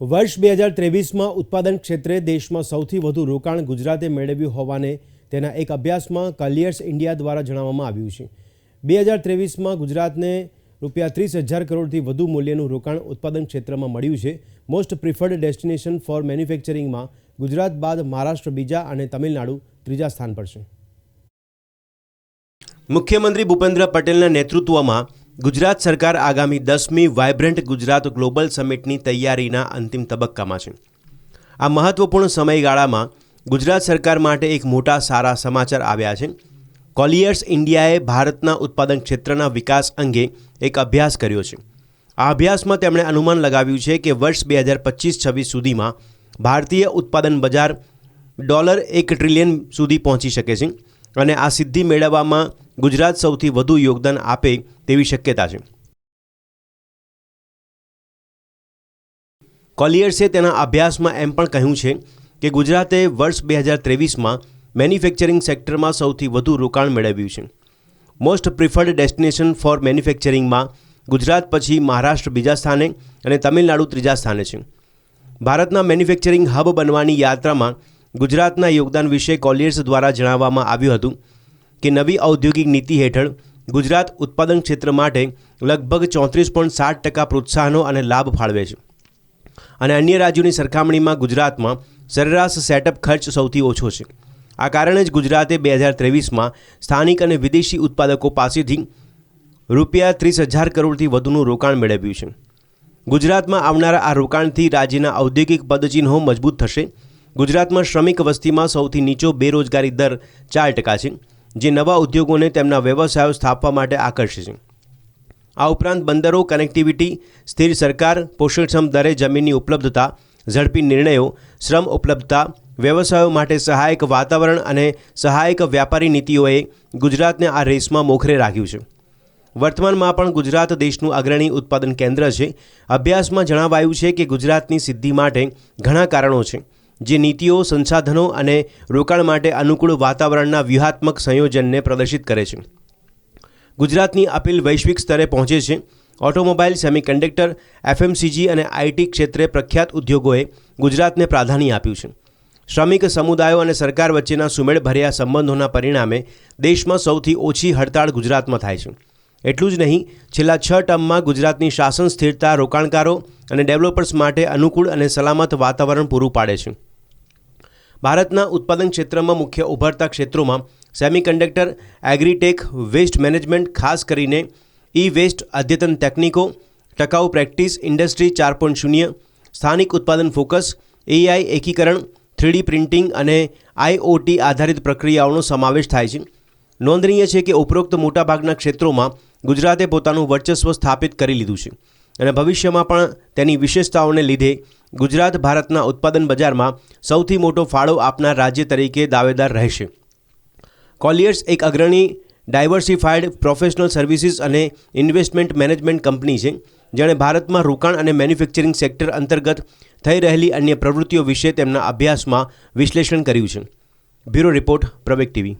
વર્ષ બે હજાર ત્રેવીસમાં ઉત્પાદન ક્ષેત્રે દેશમાં સૌથી વધુ રોકાણ ગુજરાતે મેળવ્યું હોવાને તેના એક અભ્યાસમાં કલિયર્સ ઇન્ડિયા દ્વારા જણાવવામાં આવ્યું છે. બે હજાર ત્રેવીસમાં ગુજરાતને રૂપિયા ત્રીસ હજાર કરોડથી વધુ મૂલ્યનું રોકાણ ઉત્પાદન ક્ષેત્રમાં મળ્યું છે. મોસ્ટ પ્રિફર્ડ ડેસ્ટિનેશન ફોર મેન્યુફેક્ચરિંગમાં ગુજરાત બાદ મહારાષ્ટ્ર બીજા અને તમિલનાડુ ત્રીજા સ્થાન પર છે. મુખ્યમંત્રી ભૂપેન્દ્ર પટેલના નેતૃત્વમાં ગુજરાત સરકાર આગામી દસમી વાયબ્રન્ટ ગુજરાત ગ્લોબલ સમિટની તૈયારીના અંતિમ તબક્કામાં છે. આ મહત્વપૂર્ણ સમયગાળામાં ગુજરાત સરકાર માટે એક મોટા સારા સમાચાર આવ્યા છે. કોલિયર્સ ઇન્ડિયાએ ભારતના ઉત્પાદન ક્ષેત્રના વિકાસ અંગે એક અભ્યાસ કર્યો છે. આ અભ્યાસમાં તેમણે અનુમાન લગાવ્યું છે કે વર્ષ બે હજાર પચીસ છવ્વીસ સુધીમાં ભારતીય ઉત્પાદન બજાર ડોલર એક ટ્રિલિયન સુધી પહોંચી શકે છે અને આ સિદ્ધિ મેળવવામાં ગુજરાત સૌથી વધુ યોગદાન આપે તેવી શક્યતા છે. કોલિયર્સે તેના અભ્યાસમાં એમ પણ કહ્યું છે કે ગુજરાતે વર્ષ બે હજાર ત્રેવીસમાં મેન્યુફેક્ચરિંગ સેક્ટરમાં સૌથી વધુ રોકાણ મેળવ્યું છે. મોસ્ટ પ્રિફર્ડ ડેસ્ટિનેશન ફોર મેન્યુફેક્ચરિંગમાં ગુજરાત પછી મહારાષ્ટ્ર બીજા સ્થાને અને તમિલનાડુ ત્રીજા સ્થાને છે. ભારતના મેન્યુફેક્ચરિંગ હબ બનવાની યાત્રામાં ગુજરાતના યોગદાન વિશે કોલિયર્સ દ્વારા જણાવવામાં આવ્યું હતું કે નવી ઔદ્યોગિક નીતિ હેઠળ ગુજરાત ઉત્પાદન ક્ષેત્ર માટે લગભગ ચોત્રીસ પોઈન્ટ સાત ટકા પ્રોત્સાહનો અને લાભ ફાળવે છે. અને અન્ય રાજ્યોની સરખામણીમાં ગુજરાતમાં સરેરાશ સેટઅપ ખર્ચ સૌથી ઓછો છે. આ કારણે જ ગુજરાતે બે હજાર ત્રેવીસમાં સ્થાનિક અને વિદેશી ઉત્પાદકો પાસેથી રૂપિયા ત્રીસ હજાર કરોડથી વધુનું રોકાણ મેળવ્યું છે. ગુજરાતમાં આવનારા આ રોકાણથી રાજ્યના ઔદ્યોગિક પદચિહ્નો મજબૂત થશે. ગુજરાતમાં શ્રમિક વસ્તીમાં સૌથી નીચો બેરોજગારી દર ચાર ટકા છે. જે નવા ઉદ્યોગોને તેમના વ્યવસાયો સ્થાપવા માટે આકર્ષે છે. આ ઉપરાંત બંદરો કનેક્ટિવિટી સ્થિર સરકાર, પોષણક્ષમ દરે જમીનની ઉપલબ્ધતા, ઝડપી નિર્ણયો, શ્રમ ઉપલબ્ધતા, વ્યવસાયો માટે સહાયક વાતાવરણ અને સહાયક વ્યાપારી નીતિઓએ ગુજરાતને આ રેસમાં મોખરે રાખ્યું છે. વર્તમાનમાં પણ ગુજરાત દેશનું અગ્રણી ઉત્પાદન કેન્દ્ર છે. અભ્યાસમાં જણાવાયું છે કે ગુજરાતની સિદ્ધિ માટે ઘણા કારણો છે. જે નીતિઓ, સંસાધનો અને રોકાણ માટે અનુકૂળ વાતાવરણના વ્યૂહાત્મક સંયોજનને પ્રદર્શિત કરે છે. ગુજરાતની અપીલ વૈશ્વિક સ્તરે પહોંચે છે. ઓટોમોબાઈલ સેમિકન્ડક્ટર, એફએમસીજી અને આઈટી ક્ષેત્રે પ્રખ્યાત ઉદ્યોગોએ ગુજરાતને પ્રાધાન્ય આપ્યું છે. શ્રમિક સમુદાયો અને સરકાર વચ્ચેના સુમેળભર્યા સંબંધોના પરિણામે દેશમાં સૌથી ઓછી હડતાળ ગુજરાતમાં થાય છે. એટલું જ નહીં, છેલ્લા છ ટર્મમાં ગુજરાતની શાસન સ્થિરતા રોકાણકારો અને ડેવલપર્સ માટે અનુકૂળ અને સલામત વાતાવરણ પૂરું પાડે છે. ભારતના ઉત્પાદન ક્ષેત્રમાં મુખ્ય ઉભરતા ક્ષેત્રોમાં સેમિકન્ડક્ટર, એગ્રીટેક, વેસ્ટ મેનેજમેન્ટ, ખાસ કરીને ઈ વેસ્ટ અદ્યતન ટેકનિકો, ટકાઉ પ્રેક્ટિસ, ઇન્ડસ્ટ્રી ચાર પોઈન્ટ શૂન્ય, સ્થાનિક ઉત્પાદન ફોકસ, એઆઈ એકીકરણ, થ્રીડી પ્રિન્ટિંગ અને આઈઓટી આધારિત પ્રક્રિયાઓનો સમાવેશ થાય છે. નોંધનીય છે કે ઉપરોક્ત મોટાભાગના ક્ષેત્રોમાં ગુજરાતે પોતાનું વર્ચસ્વ સ્થાપિત કરી લીધું છે અને ભવિષ્યમાં પણ તેની વિશેષતાઓને લીધે ગુજરાત ભારતના ઉત્પાદન બજારમાં સૌથી મોટો ફાળો આપનાર રાજ્ય તરીકે દાવેદાર રહેશે. કોલિયર્સ એક અગ્રણી ડાયવર્સિફાઈડ પ્રોફેશનલ સર્વિસીસ અને ઇન્વેસ્ટમેન્ટ મેનેજમેન્ટ કંપની છે, જેણે ભારતમાં રોકાણ અને મેન્યુફેક્ચરિંગ સેક્ટર અંતર્ગત થઈ રહેલી અન્ય પ્રવૃત્તિઓ વિશે તેમના અભ્યાસમાં વિશ્લેષણ કર્યું છે. બ્યુરો રિપોર્ટ પ્રવેક ટીવી.